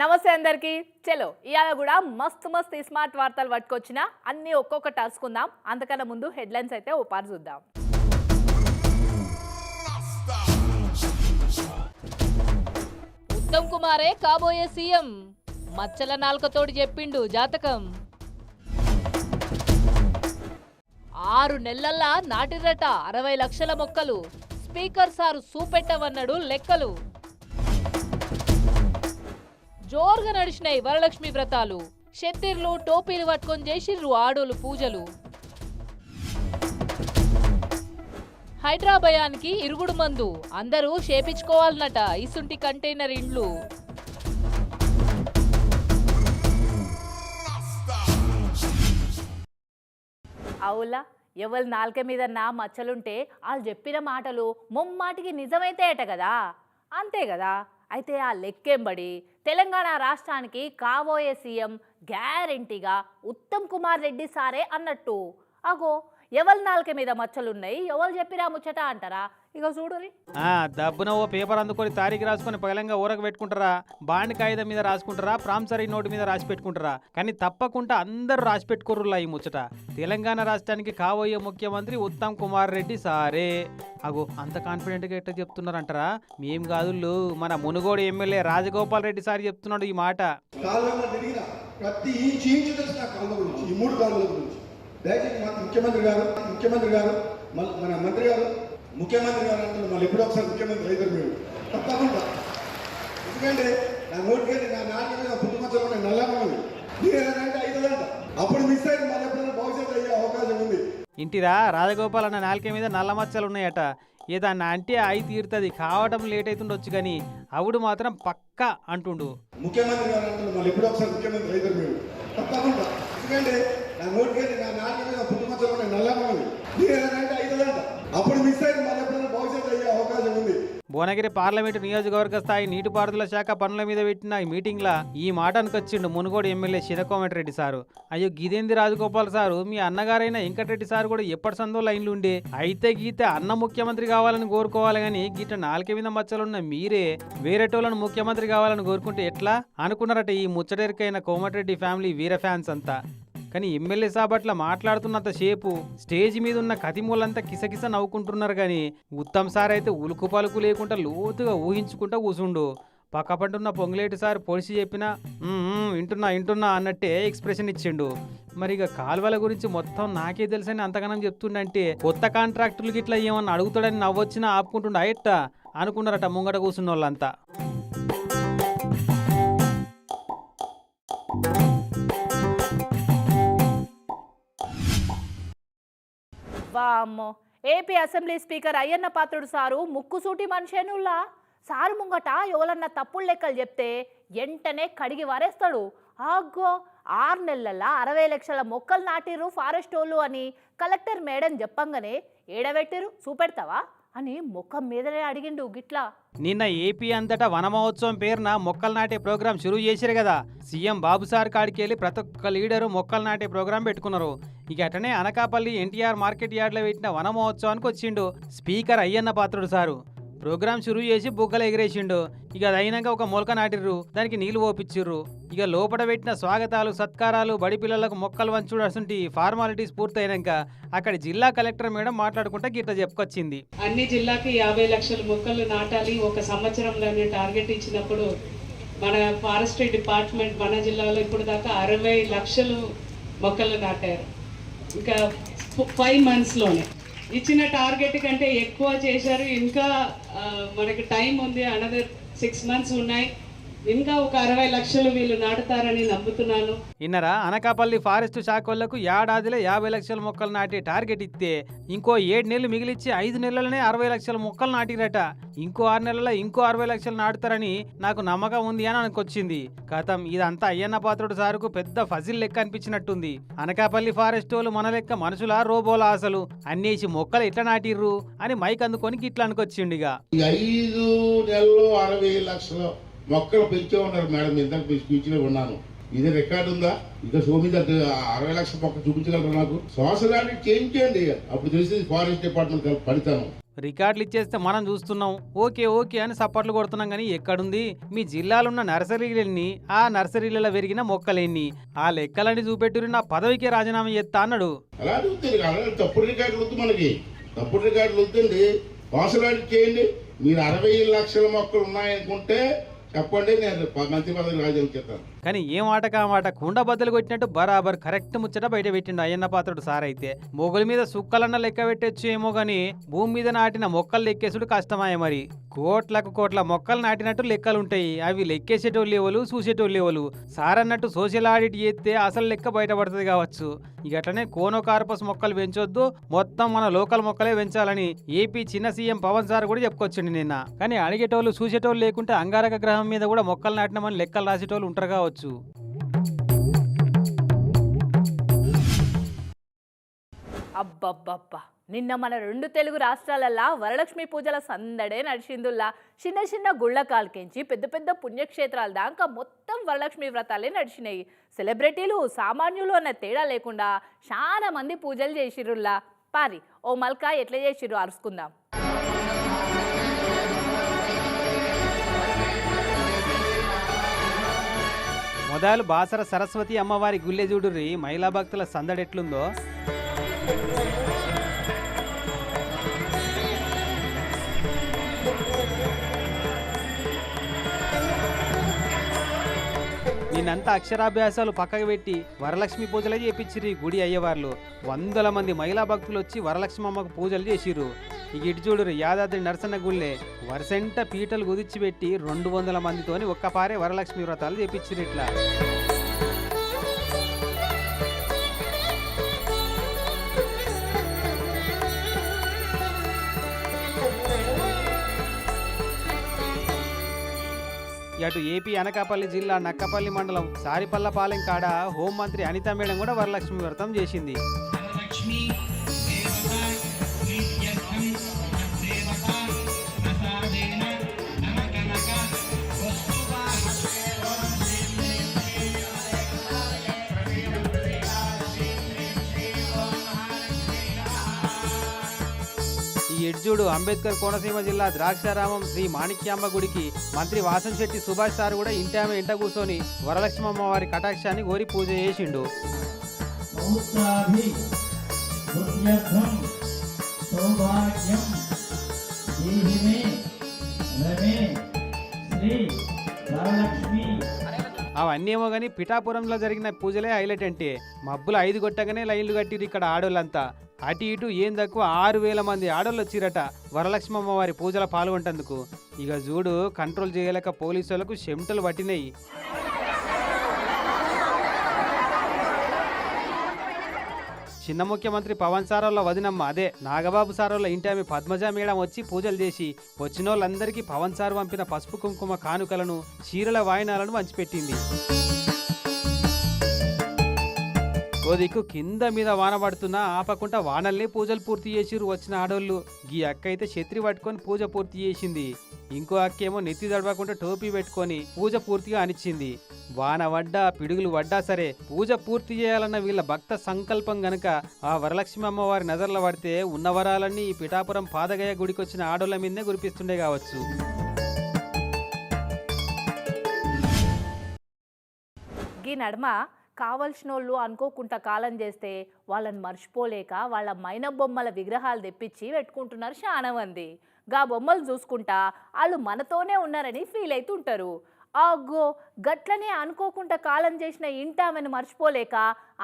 నమస్తే అందరికి. చలో ఇవాళ కూడా మస్తు మస్తు స్మార్ట్ వార్తలు పట్టుకొచ్చిన. అన్ని ఒక్కొక్క టర్చుకుందాం అంతకన్నా ముందు హెడ్లైన్స్ అయితే ఓ పారు చూద్దాం. ఉత్తమ్ కుమారే కాబోయే సీఎం. మచ్చల నాలుకతోటి చెప్పిండు జాతకం. ఆరు నెలల్లా నాటిరట అరవై లక్షల మొక్కలు. స్పీకర్ సారు సూపెట్టవన్నాడు లెక్కలు. జోరుగా నడిచినాయి వరలక్ష్మి వ్రతాలు. షెత్తిర్లు టోపీలు పట్టుకొని చేసిర్రు ఆడోలు పూజలు. హైదరాబాయానికి ఇరుగుడు మందు. అందరూ చేపించుకోవాలన్నట ఇసుంటి కంటైనర్ ఇండ్లు. అవులా ఎవరి నాలుక మీద నా మచ్చలుంటే వాళ్ళు చెప్పిన మాటలు ముమ్మాటికి నిజమైతే అట కదా? అంతే కదా? అయితే ఆ లెక్కేంబడి తెలంగాణ రాష్ట్రానికి కాబోయే సీఎం గ్యారెంటీగా ఉత్తమ్ కుమార్ రెడ్డి సారే అన్నట్టు. అగో ఎవరి నాలుక మీద మచ్చలున్నాయి? ఎవరు చెప్పిరా ముచ్చట అంటారా? ఇక చూడురి. ఆ దబ్బున ఓ పేపర్ అందుకొని తారీఖు రాసుకొని పగలంగా ఊరకు పెట్టుకుంటారా? బాండ్ కాగితం మీద రాసుకుంటారా? ప్రాంసరీ నోటు మీద రాసి పెట్టుకుంటారా? కానీ తప్పకుండా అందరూ రాసి పెట్టుకోరులా ఈ ముచ్చట. తెలంగాణ రాష్ట్రానికి కాబోయే ముఖ్యమంత్రి ఉత్తమ్ కుమార్ రెడ్డి సారే. అగో అంత కాన్ఫిడెంట్గా ఎట్లా చెప్తున్నారంటారా? మేం కాదు మన మునుగోడు ఎమ్మెల్యే రాజగోపాల్ రెడ్డి సార్ చెప్తున్నాడు ఈ మాట. ప్రతి ఇంచు ఇంచు తెలుసు నా కాలువ గురించి ఈ మూడు కాలువల గురించి. దయచేసి మా ముఖ్యమంత్రి గారు ముఖ్యమంత్రి గారు మన- మన మంత్రి గారు ముఖ్యమంత్రి గారు అంటే మళ్ళీ ఎప్పుడో ఒకసారి ముఖ్యమంత్రి అవుతారు మీరు. తప్పకుండా. ఎందుకంటే నా నోటికెళ్ళి నా నాటి మీద పుట్టుమచ్చలు ఉన్నాయి. నల్లగా ఉన్నది మీరు ఏదంటే అవుతుందంట అప్పుడు మిస్ అయింది. మళ్ళీ ఎప్పుడైనా భవిష్యత్తు అయ్యే అవకాశం ఉంది. ఇంటిరా రాజగోపాల్ అన్న నాలుక మీద నల్ల మచ్చలు ఉన్నాయట. ఏదన్నా అంటే అయి తీరుతుంది. కావడం లేట్ అవుతుండొచ్చు కానీ అవుడు మాత్రం పక్కా అంటుండు. ముఖ్యమంత్రి గారు అంటే మళ్ళీ ఎప్పుడో ఒకసారి ముఖ్యమంత్రి అవుతారు మీరు. తప్పకుండా. ఎందుకంటే నా నోటికెళ్ళి నా నాటి మీద పుట్టుమచ్చలు ఉన్నాయి నల్లగా ఉన్నది మీరు ఏదంటే అవుతుందంట అప్పుడు మిస్ అయింది మళ్ళీ ఎప్పుడైనా భవిష్యత్తు అయ్యే అవకాశం ఉంది. భువనగిరి పార్లమెంటు నియోజకవర్గ స్థాయి నీటిపారుదల శాఖ పనుల మీద పెట్టిన ఈ మీటింగ్లో ఈ మాట అనుకొచ్చిండు మునుగోడు ఎమ్మెల్యే రెడ్డి సారు. అయ్యో గిదేంది రాజగోపాల్ సారు? మీ అన్నగారైన వెంకటరెడ్డి సారు కూడా ఎప్పటి సందో లైన్లు ఉండే. అయితే గీతే అన్న ముఖ్యమంత్రి కావాలని కోరుకోవాలి కానీ గీట నాలుక మీద మచ్చలున్న మీరే వేరేటోళ్ళను ముఖ్యమంత్రి కావాలని కోరుకుంటే ఎట్లా? అనుకున్నారట ఈ ముచ్చటెరికైన కోమటిరెడ్డి ఫ్యామిలీ వీర ఫ్యాన్స్ అంతా. కానీ ఎమ్మెల్యే సాబ్ అట్లా మాట్లాడుతున్నంత సేపు స్టేజ్ మీద ఉన్న కతిమూలంతా కిసకిస నవ్వుకుంటున్నారు కానీ ఉత్తమ్ సార్ అయితే ఉలుకు పలుకు లేకుండా లోతుగా ఊహించుకుంటా కూసుండు. పక్కపంటున్న పొంగులేటి సార్ పొడిచి చెప్పినా వింటున్నా వింటున్నా అన్నట్టే ఎక్స్ప్రెషన్ ఇచ్చిండు. మరి ఇక కాలువల గురించి మొత్తం నాకే తెలుసని అంతగానం చెప్తుండంటే కొత్త కాంట్రాక్టులకి గిట్లా ఏమన్నా అడుగుతాడని నవ్వొచ్చినా ఆపుకుంటుండ అయ్యట అనుకున్నారట ముంగట కూర్చున్న వాళ్ళంతా వామ్మో. AP assembly speaker Ayyanna Patrudu sir ముక్కుసూటి మనిషేనుల్లా. సారు ముంగట ఎవలన్న తప్పుడు లెక్కలు చెప్తే ఎంటనే కడిగి వారేస్తాడు. ఆగ్గో ఆరు నెలల అరవై లక్షల మొక్కలు నాటిరు ఫారెస్ట్ వాళ్ళు అని కలెక్టర్ మేడం చెప్పంగానే ఏడబెట్టిరు చూపెడతావా? అని ముఖం మీదనే అడిగిండు గిట్లా. నిన్న ఏపీ అంతటా వన మహోత్సవం పేరున మొక్కలు నాటే ప్రోగ్రాం షురూ చేశారు కదా. సీఎం బాబు సార్ కాడికి వెళ్ళి ప్రతి ఒక్క లీడరు మొక్కలు నాటే ప్రోగ్రాం పెట్టుకున్నారు. ఇక అటనే అనకాపల్లి ఎన్టీఆర్ మార్కెట్ యార్డ్లో పెట్టిన వన మహోత్సవానికి వచ్చిండు speaker Ayyanna Patrudu sir. Program షురూ చేసి బుగ్గలు ఎగిరేసిండు. ఇక అది అయినాక ఒక మొలక నాటిర్రు దానికి నీళ్ళు ఓపిచ్చిర్రు ఇక లోపల పెట్టిన స్వాగతాలు సత్కారాలు బడి పిల్లలకు మొక్కలు వంచుడు ఫార్మాలిటీస్ పూర్తయినాక అక్కడ జిల్లా కలెక్టర్ మేడం మాట్లాడుకుంటా గిట్ట చెప్పుకొచ్చింది. అన్ని జిల్లాకి యాభై లక్షల మొక్కలు నాటాలి ఒక సంవత్సరంలోనే టార్గెట్ ఇచ్చినప్పుడు మన ఫారెస్ట్రీ డిపార్ట్మెంట్ మన జిల్లాలో ఇప్పుడు దాకా అరవై లక్షలు మొక్కలు నాటారు. ఇంకా ఫైవ్ మంత్స్లోనే ఇచ్చిన టార్గెట్ కంటే ఎక్కువ చేశారు. ఇంకా మనకి టైం ఉంది. అనదర్ సిక్స్ మంత్స్ ఉన్నాయి. ఇంకా ఒక అరవై లక్షలు వీళ్ళు నాటుతారని నమ్ముతున్నాను. ఇన్నరా అనకాపల్లి ఫారెస్ట్ శాఖ వాళ్ళకు ఏడాదిలో యాభై లక్షల మొక్కలు నాటే టార్గెట్ ఇస్తే ఇంకో ఏడు నెలలు మిగిలిచ్చి ఐదు నెలలనే అరవై లక్షల మొక్కలు నాటిరట. ఇంకో ఆరు నెలల్లో ఇంకో అరవై లక్షలు నాటుతారని నాకు నమ్మకం ఉంది అని అనుకొచ్చింది. కథం ఇదంతా అయ్యన్న పాత్రుడు సారుకు పెద్ద ఫజిల్ లెక్క అనిపించినట్టుంది. అనకాపల్లి ఫారెస్ట్ వాళ్ళు మన లెక్క మనుషులా రోబోలా అసలు? అన్నేసి మొక్కలు ఎట్లా నాటిర్రు? అని మైక్ అందుకొని గిట్లా అనుకొచ్చిండిగా ఈ ఐదు నెలల్లో అరవై లక్షల మొక్కలు పెంచే ఉన్నారు మేడం ఇంతకు మీ స్పీచ్లో ఉన్నాను. ఇది రికార్డు ఉందా? ఇక సోమి దగ్గర అరవై లక్షల మొక్క చూపించగలరు నాకు? సోషల్ ఆడిట్ చేయించండి అప్పుడు తెలిసింది ఫారెస్ట్ డిపార్ట్మెంట్ పనితనం. రికార్డులు ఇచ్చేస్తే మనం చూస్తున్నాం. ఓకే ఓకే అని సప్పట్లు కొడుతున్నాం కానీ ఎక్కడుంది? మీ జిల్లాలో ఉన్న నర్సరీలెన్ని ఆ నర్సరీలలో పెరిగిన మొక్కలెన్ని? ఆ లెక్కలన్నీ చూపెట్టురు నా పదవికి రాజీనామా చేస్తా అన్నాడు. అలా తప్పుడు రికార్డులు వద్దు మనకి. తప్పుడు రికార్డులు వద్దండి చేయండి. మీరు అరవై లక్షల మొక్కలు ఉన్నాయనుకుంటే చెప్పండి నేను పదవి కానీ ఏం మాటకా మాట? కుండ బద్దలు కొట్టినట్టు బరాబర్ కరెక్ట్ ముచ్చట బయట పెట్టిండు అయ్యన్న పాత్రుడు సార్ అయితే. మొగుల మీద సుక్కలన్న లెక్క పెట్టచ్చు ఏమో గాని భూమి మీద నాటిన మొక్కలు లెక్కేసుడు కష్టమాయ మరి. కోట్లకు కోట్ల మొక్కలు నాటినట్టు లెక్కలు ఉంటాయి అవి లెక్కేసేటోళ్ళు ఎవరు చూసేటోళ్ళు లేవలు సార్ అన్నట్టు సోషల్ ఆడిట్ చేస్తే అసలు లెక్క బయటపడుతుంది కావచ్చు. ఇక అట్లనే కోనోకార్పస్ మొక్కలు పెంచొద్దు మొత్తం మన లోకల్ మొక్కలే పెంచాలని ఏపీ చిన్న సీఎం పవన్ సార్ కూడా చెప్పుకొచ్చిండు నిన్న. కానీ అడిగేటోళ్ళు చూసేటోళ్ళు లేకుంటే అంగారక గ్రహం మీద కూడా మొక్కలు నాటినామని లెక్కలు రాసేటోళ్ళు ఉంటారు కావచ్చు. అబ్బబ్బబ్బా. నిన్న మన రెండు తెలుగు రాష్ట్రాలల్లా వరలక్ష్మి పూజల సందడే నడిచిందుల్లా. చిన్న చిన్న గుళ్ళ కాల్కెంచి పెద్ద పెద్ద పుణ్యక్షేత్రాల దాకా మొత్తం వరలక్ష్మి వ్రతాలే నడిచినాయి. సెలబ్రిటీలు సామాన్యులు అన్న తేడా లేకుండా చాలా మంది పూజలు చేసిర్రుల్లా. పారి ఓ మల్కా ఎట్లా చేసిర్రు అరుచుకుందాం. మొదలు బాసర సరస్వతి అమ్మవారి గుళ్ళె చూడుర్రి. మహిళా భక్తుల సందడెట్లుందో నిన్నంతా అక్షరాభ్యాసాలు పక్కకు పెట్టి వరలక్ష్మి పూజలే చేపించిరి గుడి అయ్యేవాళ్ళు వందల మంది మహిళా భక్తులు వచ్చి వరలక్ష్మి అమ్మకు పూజలు చేసిరు ఇటు చూడురు యాదాద్రి నరసన్న గుళ్ళే వరసెంట పీటలు కుదిర్చిపెట్టి రెండు వందల మందితోని ఒక్కపారే వరలక్ష్మి వ్రతాలు చేపించిర్రు ఇట్లా. అటు ఏపీ అనకాపల్లి జిల్లా నక్కపల్లి మండలం సారిపల్లపాలెం కాడ హోంమంత్రి అనిత మేడం కూడా వరలక్ష్మి వ్రతం చేసింది. ఈ ఎడ్జుడు అంబేద్కర్ కోనసీమ జిల్లా ద్రాక్షారామం శ్రీ మాణిక్యాంబ గుడికి మంత్రి వాసం శెట్టి సుభాష్ సార్ కూడా ఇంటామె ఇంట కూర్చొని వరలక్ష్మి అమ్మవారి కటాక్షాన్ని కోరి పూజ చేసిండు. అవన్నీ ఏమో కానీ పిఠాపురంలో జరిగిన పూజలే హైలైట్ అంటే మబ్బులు ఐదు కొట్టగానే లైన్లు కట్టిరు ఇక్కడ ఆడోళ్ళంతా. అటు ఇటు ఏం తక్కువ ఆరు వేల మంది ఆడోళ్ళు వచ్చిరట. వరలక్ష్మమ్మ వారి పూజల పాల్గొంటందుకు. ఇక చూడు కంట్రోల్ చేయలేక పోలీసులకు చెమటలు పట్టినాయి. చిన్న ముఖ్యమంత్రి పవన్ సారోళ్ళ వదినమ్మ అదే నాగబాబు సారోళ్ళ ఇంటి ఆమె పద్మజ మేడం వచ్చి పూజలు చేసి వచ్చిన వాళ్ళందరికీ పవన్ సార్ పంపిన పసుపు కుంకుమ కానుకలను చీరల వాయినాలను పంచిపెట్టింది. ఓ దిక్కు కింద మీద వాన పడుతున్నా ఆపకుండా వానల్నే పూజలు పూర్తి చేసిరు వచ్చిన ఆడోళ్ళు. ఈ అక్క అయితే ఛత్రి పట్టుకొని పూజ పూర్తి చేసింది. ఇంకో అక్క ఏమో నెత్తి దడవకుండా టోపీ పెట్టుకొని పూజ పూర్తిగా అనిచ్చింది. వాన వడ్డా పిడుగులు వడ్డా సరే పూజ పూర్తి చేయాలన్న వీళ్ళ భక్త సంకల్పం గనక ఆ వరలక్ష్మి అమ్మవారి నజర్ల పడితే ఉన్న వరాలన్నీ ఈ పిఠాపురం పాదగయ గుడికి వచ్చిన ఆడోళ్ళ మీదనే కురిపిస్తుండే కావచ్చు. ఈ నడుమ కావలసిన వాళ్ళు అనుకోకుండా కాలం చేస్తే వాళ్ళని మర్చిపోలేక వాళ్ళ మైన బొమ్మల విగ్రహాలు తెప్పించి పెట్టుకుంటున్నారు చాలా మంది గా బొమ్మలు చూసుకుంటా వాళ్ళు మనతోనే ఉన్నారని ఫీల్ అవుతుంటారు ఆగో గట్లనే అనుకోకుండా కాలం చేసిన ఇంట ఆమెను మర్చిపోలేక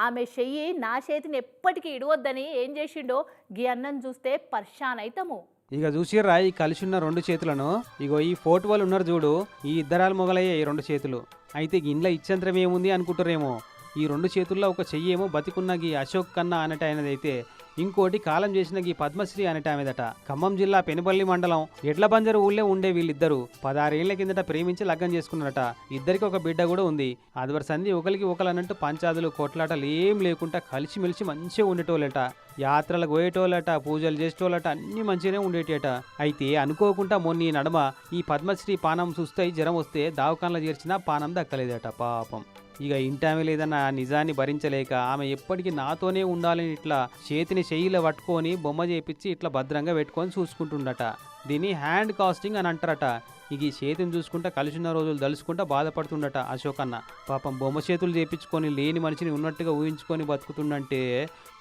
ఆమె చెయ్యి నా చేతిని ఎప్పటికీ ఇడవద్దని ఏం చేసిండో గీ అన్నం చూస్తే పర్షాన్ అవుతాము ఇక చూసిర్రా ఈ కలిసి ఉన్న రెండు చేతులను? ఇగో ఈ ఫోటోలు వాళ్ళు ఉన్నారు చూడు ఈ ఇద్దరాలు మొగలయ్యే ఈ రెండు చేతులు. అయితే ఇంట్లో ఇచ్చంత్రం ఏముంది అనుకుంటారేమో ఈ రెండు చేతుల్లో ఒక చెయ్యేమో బతికున్న గీ అశోక్ కన్నా అనట ఆయనదైతే. ఇంకోటి కాలం చేసిన గీ పద్మశ్రీ అనట ఆమెదట. ఖమ్మం జిల్లా పెనుబల్లి మండలం ఎడ్ల బంజరు ఊళ్ళే ఉండే వీళ్ళిద్దరూ పదారేళ్ళ కిందట ప్రేమించి లగ్గం చేసుకున్నారట. ఇద్దరికి ఒక బిడ్డ కూడా ఉంది. అదివరి సంధి ఒకరికి ఒకరు అన్నట్టు పంచాదులు కొట్లాటలు ఏం లేకుండా కలిసిమెలిసి మంచిగా ఉండేటోళ్ళట. యాత్రలు పోయేటోళ్ళట పూజలు చేసేటోళ్ళట అన్ని మంచిగానే ఉండేటట. అయితే అనుకోకుండా మొన్న ఈ నడమ ఈ పద్మశ్రీ పానం చూస్తే జ్వరం వస్తే దావకాన్లో చేర్చినా పానం దక్కలేదట పాపం. ఇక ఇంటామె లేదన్న నిజాన్ని భరించలేక ఆమె ఎప్పటికీ నాతోనే ఉండాలని ఇట్లా చేతిని చెయ్యిలో పట్టుకొని బొమ్మ చేపించి ఇట్లా భద్రంగా పెట్టుకొని చూసుకుంటుండట. దీన్ని హ్యాండ్ కాస్టింగ్ అని అంటారట. ఇక ఈ చేతిని చూసుకుంటా కలిసిన రోజులు తలుసుకుంటా బాధపడుతుండట అశోక్ అన్న పాపం బొమ్మ చేతులు చేపించుకొని లేని మనిషిని ఉన్నట్టుగా ఊహించుకొని బతుకుతుండంటే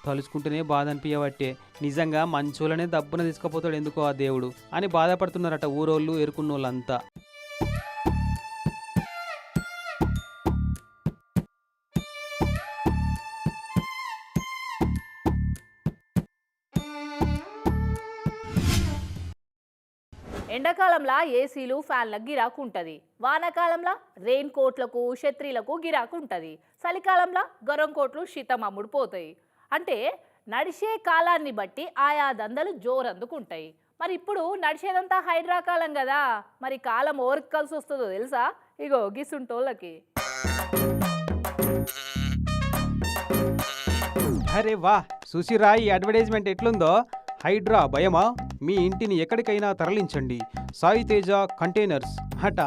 తలుచుకుంటేనే బాధ అనిపించబట్టే నిజంగా మంచోళ్ళనే దబ్బున తీసుకుపోతాడు ఎందుకో ఆ దేవుడు అని బాధపడుతున్నారట ఊరోళ్ళు ఎరుకున్నోళ్ళంతా ఎండాకాలంలో ఏసీలు ఫ్యాన్లకు గిరాకు ఉంటుంది వానాకాలంలో రెయిన్ కోట్లకు ఛత్రీలకు గిరాకు ఉంటుంది చలికాలంలో గరం కోట్లు శీతం అమ్ముడుపోతాయి అంటే నడిచే కాలాన్ని బట్టి ఆయా దందలు జోరందుకుంటాయి. మరి ఇప్పుడు నడిచేదంతా హైడ్రా కాలం కదా మరి కాలం ఓరికి కలిసి వస్తుందో తెలుసా? ఇగో గిసుంటోళ్ళకి. అరే వా సుశిరా ఈ అడ్వర్టైజ్మెంట్ ఎట్లుందో? హైడ్రా భయమా? మీ ఇంటిని ఎక్కడికైనా తరలించండి. సాయి తేజ కంటైనర్స్. హట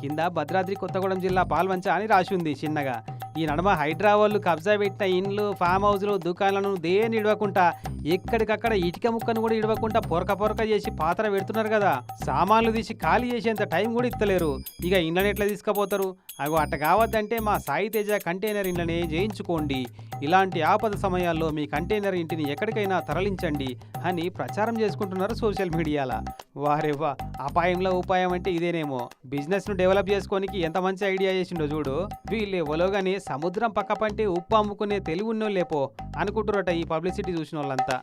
కింద భద్రాద్రి కొత్తగూడెం జిల్లా పాల్వంచ అని రాసి ఉంది చిన్నగా. ఈ నడమ హైడ్రా వాళ్ళు కబ్జా పెట్టిన ఇండ్లు ఫామ్ హౌస్లు దుకాణాలను దేని ఇడవకుండా ఎక్కడికక్కడ ఇటుక ముక్కను కూడా ఇడవకుండా పొరక పొరక చేసి పాత్ర పెడుతున్నారు కదా. సామాన్లు తీసి ఖాళీ చేసేంత టైం కూడా ఇస్తలేరు. ఇక ఇండ్లని ఎట్లా తీసుకుపోతారు? అగో అట్ట కావద్దంటే మా సాయి తేజ కంటైనర్ ఇండ్లనే చేయించుకోండి ఇలాంటి ఆపద సమయాల్లో మీ కంటైనర్ ఇంటిని ఎక్కడికైనా తరలించండి అని ప్రచారం చేసుకుంటున్నారు సోషల్ మీడియాలో. వారేవా అపాయంలో ఉపాయం అంటే ఇదేనేమో. బిజినెస్ను డెవలప్ చేసుకోనికి ఎంత మంచి ఐడియా చేసిండో చూడు. వీళ్ళు ఎవలోగాని సముద్రం పక్క పంటే ఉప్పు అమ్ముకునే తెలివి లేపో అనుకుంటురట ఈ పబ్లిసిటీ చూసిన వాళ్ళంతా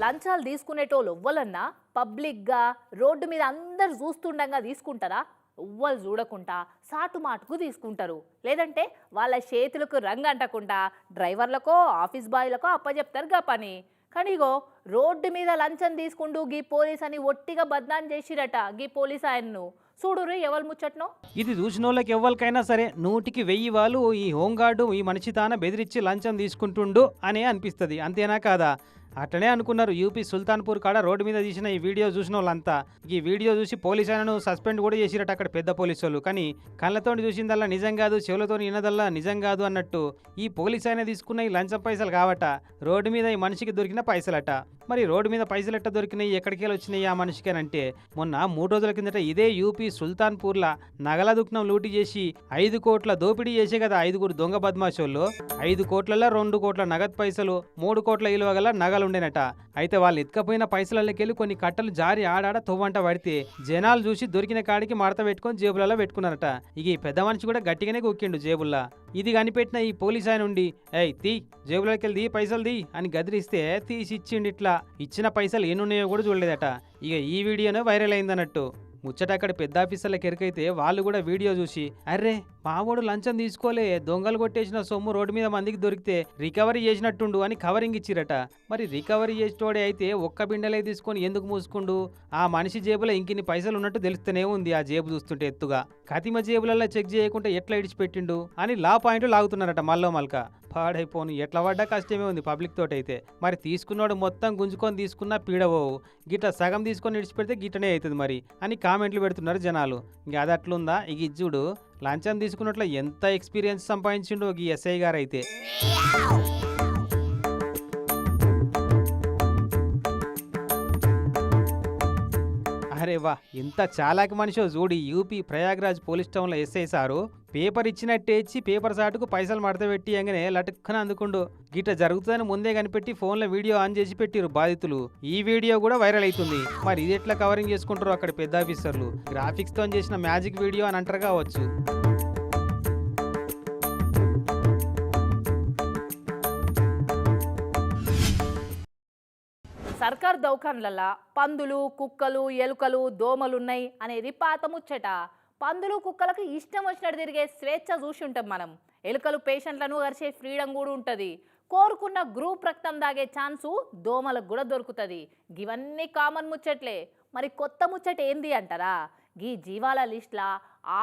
లంచాలు తీసుకునేటోళ్ళు ఎవ్వలన్నా పబ్లిక్గా రోడ్డు మీద అందరు చూస్తుండగా తీసుకుంటారా? ఎవ్వరు చూడకుండా సాటు మాటుకు తీసుకుంటారు. లేదంటే వాళ్ళ చేతులకు రంగు అంటకుండా డ్రైవర్లకో ఆఫీస్ బాయ్లకో అప్పచెప్తారు గా పని. కానీ ఇగో రోడ్డు మీద లంచం తీసుకుంటూ గీ పోలీస్ అని ఒట్టిగా బద్నాం చేసిరట గీ పోలీస్ ఆయన్ను. చూడురు ఎవరు ముచ్చట్నో? ఇది చూసిన వాళ్ళకి ఎవరికైనా సరే నూటికి వెయ్యి వాళ్ళు ఈ హోంగార్డు ఈ మనిషి తాన బెదిరించి లంచం తీసుకుంటుండు అనే అనిపిస్తుంది. అంతేనా కాదా? అట్లనే అనుకున్నారు. యూపీ సుల్తాన్పూర్ కాడ రోడ్డు మీద తీసిన ఈ వీడియో చూసిన వాళ్ళంతా ఈ వీడియో చూసి పోలీసు ఆయనను సస్పెండ్ కూడా చేసిరట అక్కడ పెద్ద పోలీసు వాళ్ళు. కానీ కళ్ళతో చూసిందల్లా నిజం కాదు చెవులతో వినదల్లా నిజం కాదు అన్నట్టు ఈ పోలీసు ఆయన తీసుకున్న ఈ లంచం పైసలు కావట. రోడ్డు మీద ఈ మనిషికి దొరికిన పైసలట. మరి రోడ్డు మీద పైసలు ఎట్ట దొరికినాయి? ఎక్కడికి వెళ్ళి వచ్చినాయి ఆ మనిషికేనంటే మొన్న మూడు రోజుల కిందట ఇదే యూపీ సుల్తాన్పూర్లా నగల దుఃఖం లూటి చేసి ఐదు కోట్ల దోపిడీ చేసే కదా ఐదుగురు దొంగ బద్మాషోళ్ళు ఐదు కోట్లలో రెండు కోట్ల నగదు పైసలు మూడు కోట్ల విలువ గల నగలు ఉండేనట అయితే వాళ్ళు ఎత్తుకపోయిన పైసలకెళ్ళి కొన్ని కట్టలు జారి ఆడాడ తొవ్వంట పడితే జనాలు చూసి దొరికిన కాడికి మడత పెట్టుకొని జేబులలో పెట్టుకున్నారట. ఇక ఈ పెద్ద మనిషి కూడా గట్టిగానే కుక్కిండు జేబుల్లా. ఇది కనిపెట్టిన ఈ పోలీస్ ఆయన ఉండి ఏయ్ తీ జేబులోకి వెళ్ళి దీ పైసలు దీ అని గదిరిస్తే తీసి ఇచ్చిండు ఇట్లా ఇచ్చిన పైసలు ఎన్నున్నాయో కూడా చూడలేదట. ఇక ఈ వీడియోనే వైరల్ అయిందన్నట్టు. ముచ్చట అక్కడ పెద్ద ఆఫీసర్ల కెరికైతే వాళ్ళు కూడా వీడియో చూసి అర్రే మావోడు లంచం తీసుకోలే దొంగలు కొట్టేసిన సొమ్ము రోడ్డు మీద మందికి దొరికితే రికవరీ చేసినట్టుండు అని కవరింగ్ ఇచ్చిరట. మరి రికవరీ చేసేటోడే అయితే ఒక్క బిండలే తీసుకొని ఎందుకు మూసుకుండు? ఆ మనిషి జేబులో ఇంకిన్ని పైసలు ఉన్నట్టు తెలుస్తూనే ఉంది ఆ జేబు చూస్తుంటే ఎత్తుగా. కతిమ జేబులలో చెక్ చేయకుండా ఎట్లా ఇడిచిపెట్టిండు? అని లా పాయింట్లు లాగుతున్నారట మల్లో మల్క. పాడైపోను ఎట్లా పడ్డా కష్టమే ఉంది పబ్లిక్ తోటైతే. అయితే మరి తీసుకున్నాడు మొత్తం గుంజుకొని తీసుకున్నా పీడవవు గిట్ట సగం తీసుకొని ఇడిచిపెడితే గిట్టనే అవుతుంది మరి అని కామెంట్లు పెడుతున్నారు జనాలు. ఇంకా అది అట్లుందా? ఇక ఇజ్జుడు లంచం తీసుకున్నట్లు ఎంత ఎక్స్పీరియన్స్ సంపాదించిండు ఈ ఎస్ఐ గారు అయితే ఇంత చాలాకి మనిషో జోడి యూపీ ప్రయాగ్రాజ్ పోలీస్ టౌన్లో ఎస్ఐ సారు పేపర్ ఇచ్చినట్టే ఇచ్చి పేపర్ సాటుకు పైసలు మడత పెట్టి ఎంగనే లటుక్కన అందుకుండు. గిట్ట జరుగుతుందని ముందే కనిపెట్టి ఫోన్లో వీడియో ఆన్ చేసి పెట్టిరు బాధితులు. ఈ వీడియో కూడా వైరల్ అవుతుంది మరి ఇది ఎట్లా కవరింగ్ చేసుకుంటారు అక్కడ పెద్ద ఆఫీసర్లు గ్రాఫిక్స్తో చేసిన మ్యాజిక్ వీడియో అని అంటారు కావచ్చు. సర్కార్ దౌకాన్లల్లా పందులు కుక్కలు ఎలుకలు దోమలున్నాయి అనేది పాత ముచ్చట. పందులు కుక్కలకు ఇష్టం వచ్చినట్టు తిరిగే స్వేచ్ఛ చూసి ఉంటాం మనం. ఎలుకలు పేషెంట్లను గరిచే ఫ్రీడమ్ కూడా ఉంటుంది. కోరుకున్న గ్రూప్ రక్తం దాగే ఛాన్సు దోమలకు కూడా దొరుకుతుంది. ఇవన్నీ కామన్ ముచ్చట్లే. మరి కొత్త ముచ్చట ఏంది అంటారా? గీ జీవాల లిస్ట్లా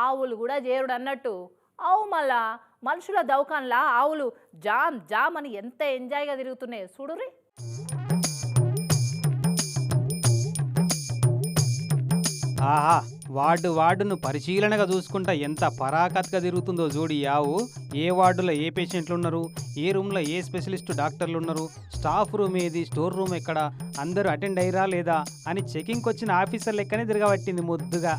ఆవులు కూడా చేరుడు అన్నట్టు. అవు మళ్ళా మనుషుల దౌకాన్లా ఆవులు జామ్ జామ్ అని ఎంత ఎంజాయ్గా తిరుగుతున్నాయి చూడురి ఆహా వార్డు వార్డును పరిశీలనగా చూసుకుంటా ఎంత పరాకత్గా తిరుగుతుందో జోడి యావు. ఏ వార్డులో ఏ పేషెంట్లు ఉన్నారు ఏ రూమ్లో ఏ స్పెషలిస్ట్ డాక్టర్లు ఉన్నారు స్టాఫ్ రూమ్ ఏది? స్టోర్ రూమ్ ఎక్కడ? అందరూ అటెండ్ అయ్యారా లేదా? అని చెకింగ్కి వచ్చిన ఆఫీసర్ లెక్కనే తిరగబట్టింది ముద్దుగా.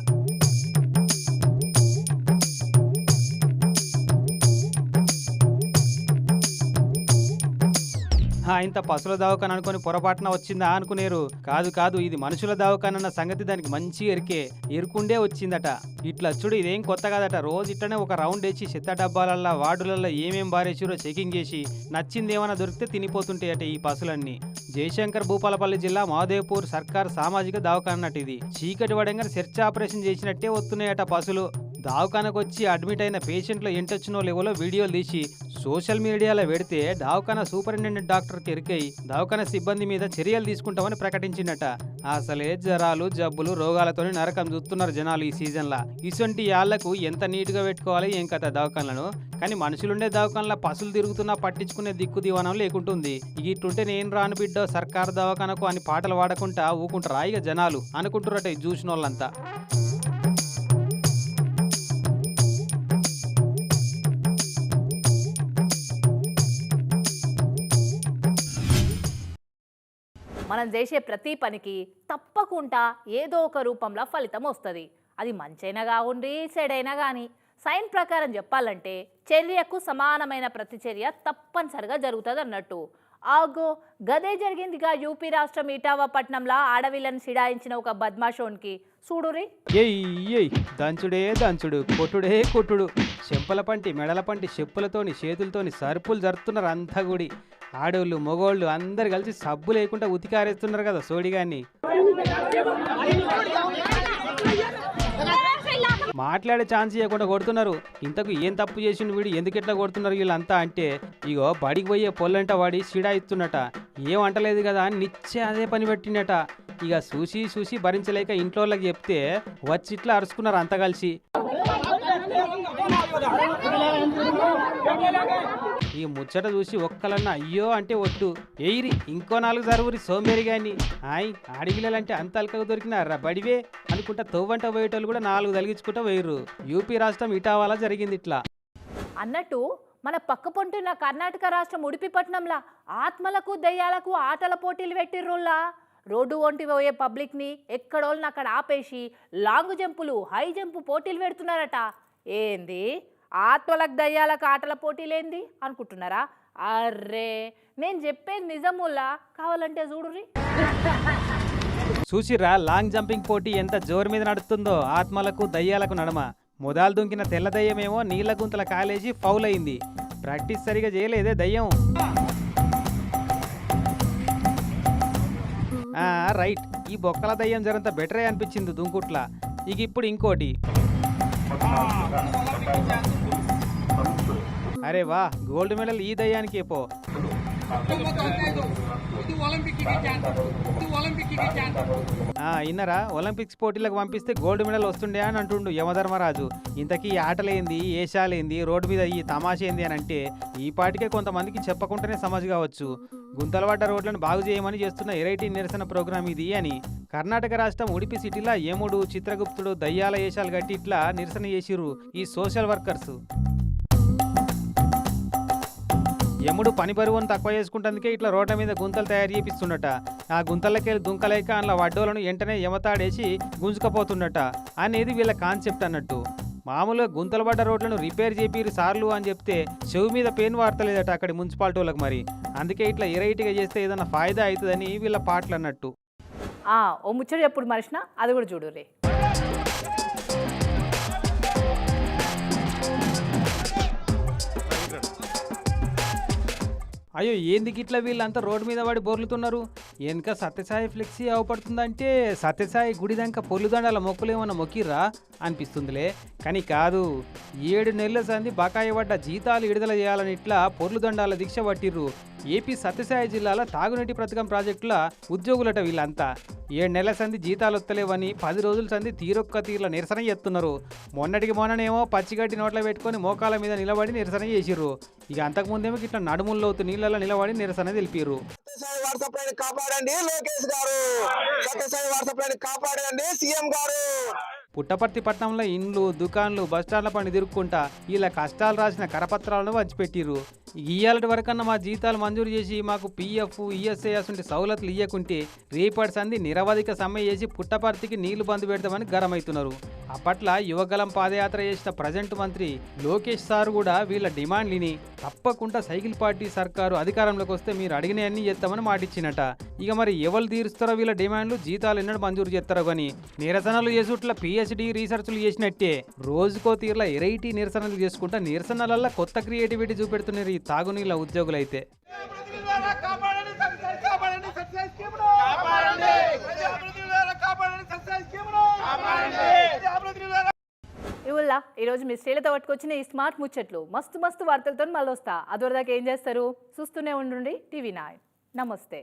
ఇంత పశువుల దవాఖాన అనుకుని పొరపాటున వచ్చిందా? అనుకునేరు. కాదు కాదు ఇది మనుషుల దవాఖాన సంగతి దానికి మంచి ఎరికే. ఎరుకుండే వచ్చిందట. ఇట్లా చూడు ఇదేం కొత్త కాదట. రోజు ఇట్లనే ఒక రౌండ్ వేసి చెత్త డబ్బాలల్లో వార్డులల్లో ఏమేం బారేసిరో చెకింగ్ చేసి నచ్చింది ఏమైనా దొరికితే తినిపోతుంటాయట ఈ పశువులన్నీ. జయశంకర్ భూపాలపల్లి జిల్లా మహదేవ్పూర్ సర్కార్ సామాజిక దవాఖాన ఇది. చీకటి పడంగా సెర్చ్ ఆపరేషన్ చేసినట్టే వస్తున్నాయట పశువులు. దావఖానకు వచ్చి అడ్మిట్ అయిన పేషెంట్లు ఎంటొచ్చినో లెవెలో వీడియోలు తీసి సోషల్ మీడియాలో పెడితే దవాఖాన సూపరింటెండెంట్ డాక్టర్ ఎరికై దవాఖాన సిబ్బంది మీద చర్యలు తీసుకుంటామని ప్రకటించిందట. అసలే జ్వరాలు జబ్బులు రోగాలతోని నరకం చూస్తున్నారు జనాలు ఈ సీజన్లో. ఇటువంటి యాళ్ళకు ఎంత నీట్గా పెట్టుకోవాలి ఏం కథ దవాఖానలను? కానీ మనుషులుండే దవాఖానలో పసులు తిరుగుతున్నా పట్టించుకునే దిక్కు దివానం లేకుంటుంది. ఇక ఇట్టుంటే నేను రాను బిడ్డో సర్కారు దవాఖానకు అని పాటలు పాడకుండా ఊకుంటారా ఇక జనాలు అనుకుంటురట ఈ చూసిన వాళ్ళంతా మనం చేసే ప్రతి పనికి తప్పకుండా ఏదో ఒక రూపంలో ఫలితం వస్తుంది. అది మంచైనా కావుండి చెడైనా కానీ సైన్ ప్రకారం చెప్పాలంటే చర్యకు సమానమైన ప్రతిచర్య తప్పనిసరిగా జరుగుతుంది అన్నట్టు ఆగో గదే జరిగిందిగా యూపీ రాష్ట్రం ఇటావా పట్నంలో ఆడవిలను సిడాయించిన ఒక బద్మాషోన్కి. చూడురి ఏయ్ ఏయ్ దంచుడే దంచుడు కొట్టుడే కొట్టుడు. చెంపల పంటి మెడల పంటి చెప్పులతోని చేతులతోని సరుపులు జరుపుతున్నారు అంతా గుడి ఆడోళ్ళు మగోళ్ళు అందరు కలిసి సబ్బు లేకుండా ఉతికారేస్తున్నారు కదా సోడిగాన్ని మాట్లాడే ఛాన్స్ ఇవ్వకుండా కొడుతున్నారు. ఇంతకు ఏం తప్పు చేసిండు వీడు? ఎందుకు ఎట్లా కొడుతున్నారు వీళ్ళంతా అంటే ఇగో బడికి పోయే పొల్లంట వాడి సిడా ఇస్తున్నట ఏం అంటలేదు కదా అని నిచ్చే అదే పని పెట్టిండట. ఇక చూసి చూసి భరించలేక ఇంట్లో వాళ్ళకి చెప్తే వచ్చి ఇట్లా అరుచుకున్నారు అంతా కలిసి. ఈ ముచ్చట చూసి ఒక్కలన్న అయ్యో అంటే ఒట్టు. ఎయిరి ఇంకో నాలుగు జరుగురి సోమేరి గాని హాయ్ ఆడిపిల్లలంటే అంత అల్కగా దొరికినారా బడివే? అనుకుంటా తవ్వంట పోయేటోళ్ళు కూడా నాలుగు తలిగించుకుంటా వేయరు యూపీ రాష్ట్రం ఇటావాలా జరిగింది ఇట్లా. అన్నట్టు మన పక్క పొంటున్న కర్ణాటక రాష్ట్రం ఉడిపిపట్నంలా ఆత్మలకు దయ్యాలకు ఆటల పోటీలు పెట్టిర్రుల్లా రోడ్డు ఒంటి పోయే పబ్లిక్ని ఎక్కడోళ్ళని అక్కడ ఆపేసి లాంగ్ జంపులు హై జంపు పోటీలు పెడుతున్నారట. ఏంది? ఆత్మలకు దయ్యాలకు ఆటల పోటీలేంది? అనుకుంటున్నారా? అర్రే నేను చెప్పేది నిజముల్లా కావాలంటే చూడుర్రి. చూసిరా లాంగ్ జంపింగ్ పోటీ ఎంత జోరు మీద నడుస్తుందో ఆత్మలకు దయ్యాలకు నడమ. మొదలు దుంకిన తెల్ల దయ్యమేమో నీళ్ళ గుంతల కాలేజీ ఫౌల్ అయింది ప్రాక్టీస్ సరిగా చేయలేదే దయ్యం. రైట్. ఈ బొక్కల దయ్యం జరంత బెటరే అనిపించింది దుంకుట్ల. ఇక ఇప్పుడు ఇంకోటి. అరే వా గోల్డ్ మెడల్ ఈ దయ్యానికి పో. ఇన్నరా ఒలింపిక్స్ పోటీలకు పంపిస్తే గోల్డ్ మెడల్ వస్తుండే అని అంటుండు యమధర్మరాజు. ఇంతకీ ఈ ఆటలేంది ఏషాలేంది రోడ్డు మీద ఈ తమాషేంది అని అంటే ఈ పాటికే కొంతమందికి చెప్పకుండానే సమజ్ కావచ్చు. గుంతలవాడ రోడ్లను బాగు చేయమని చేస్తున్న ఎరైటీ నిరసన ప్రోగ్రాం ఇది అని. కర్ణాటక రాష్ట్రం ఉడిపి సిటీలో ఏముడు చిత్రగుప్తుడు దయ్యాల ఏషాలు గట్టి ఇట్లా నిరసన చేసిరు ఈ సోషల్ వర్కర్స్. యముడు పని పరువును తక్కువ చేసుకుంటందుకే ఇట్లా రోడ్ల మీద గుంతలు తయారు చేపిస్తుండట. ఆ గుంతలకెళ్ళి దుంకలేక అందులో వడ్డోలను వెంటనే యమతాడేసి గుంజుకపోతుండట. అనేది వీళ్ళ కాన్సెప్ట్ అన్నట్టు. మామూలుగా గుంతలు పడ్డ రోడ్లను రిపేర్ చేపిరు సార్లు అని చెప్తే చెవు మీద పెయిన్ వార్తలేదట అక్కడి మున్సిపాలిటీ వాళ్ళకి మరి. అందుకే ఇట్లా ఇరైట్గా చేస్తే ఏదైనా ఫాయిదా అవుతుందని వీళ్ళ పాటలు అన్నట్టు. ఓ ముచ్చట ఎప్పుడు మనిషిన అది కూడా చూడుర్రి. అయ్యో ఏంది గిట్లా వీళ్ళంతా రోడ్డు మీద పడి బొర్లుతున్నారు వెనక సత్యసాయి ఫ్లెక్సీ అవపడుతుందంటే సత్యసాయి గుడి దాకా పొల్లుదండాల మొక్కులేమన్నా మొక్కిర్రా అనిపిస్తుందిలే. కానీ కాదు ఏడు నెలల సంది బకాయి పడ్డ జీతాలు విడుదల చేయాలని ఇట్లా పొర్లుదండాల దీక్ష పట్టిర్రు ఏపీ సత్యసాయి జిల్లాల తాగునీటి పథకం ప్రాజెక్టుల ఉద్యోగులట వీళ్ళంతా. ఏడు నెలల సంది జీతాలు వస్తలేవని పది రోజుల సంది తీరొక్క తీర్ల నిరసన చేస్తున్నారు. మొన్నటికి మొన్ననేమో పచ్చిగడ్డి నోట్లో పెట్టుకొని మోకాల మీద నిలబడి నిరసన చేసిర్రు. ఇక అంతకుముందేమో ఇట్లా నడుముల్లోతు నీళ్ళలో నిలబడి నిరసన తెలిపిర్రు. వాట్సాప్ వాట్సాప్ కాపాడండి లోకేష్ గారు. సత్యసాయి వాట్సాప్ కాపాడండి సీఎం గారు. పుట్టపర్తి పట్టణంలో ఇండ్లు దుకాన్లు బస్టాండ్ల పని తిరుక్కుంటా వీళ్ళ కష్టాలు రాసిన కరపత్రాలను పంచిపెట్టిర్రు. ఇయ్యాలటి వరకన్నా మా జీతాలు మంజూరు చేసి మాకు పీఎఫ్ ఈఎస్ఐ అసంటి సౌలతులు ఇయ్యకుంటే రేపటి సంధి నిరవధిక సమ్మె చేసి పుట్టపర్తికి నీళ్ళు బంద్ పెడతామని గరమవుతున్నారు అప్పట్ల యువగలం పాదయాత్ర చేసిన ప్రజెంట్ మంత్రి లోకేష్ సార్ కూడా వీళ్ళ డిమాండ్లిని తప్పకుండా సైకిల్ పార్టీ సర్కారు అధికారంలోకి వస్తే మీరు అడిగినవన్నీ చేస్తామని మాటిచ్చినట. ఇక మరి ఎవరు తీరుస్తారో వీళ్ళ డిమాండ్లు జీతాలు ఎన్నడూ మంజూరు చేస్తారో కానీ నిరసనలు చేసుట్ల పిహెచ్డి రీసెర్చ్లు చేసినట్టే. రోజుకో తీర్ల ఎరైటీ నిరసనలు చేసుకుంటా నిరసనలల్ల కొత్త క్రియేటివిటీ చూపెడుతున్నారు ఈ తాగునీళ్ళ ఉద్యోగులు అయితే ఇవల్ల ఈరోజు మీ స్త్రీలతో పట్టుకొచ్చిన ఈ స్మార్ట్ ముచ్చట్లు. మస్తు మస్తు వార్తలతో మళ్ళీ వస్తా అదివరదాకా ఏం చేస్తారు? చూస్తూనే ఉండండి టీవీ నైన్. నమస్తే.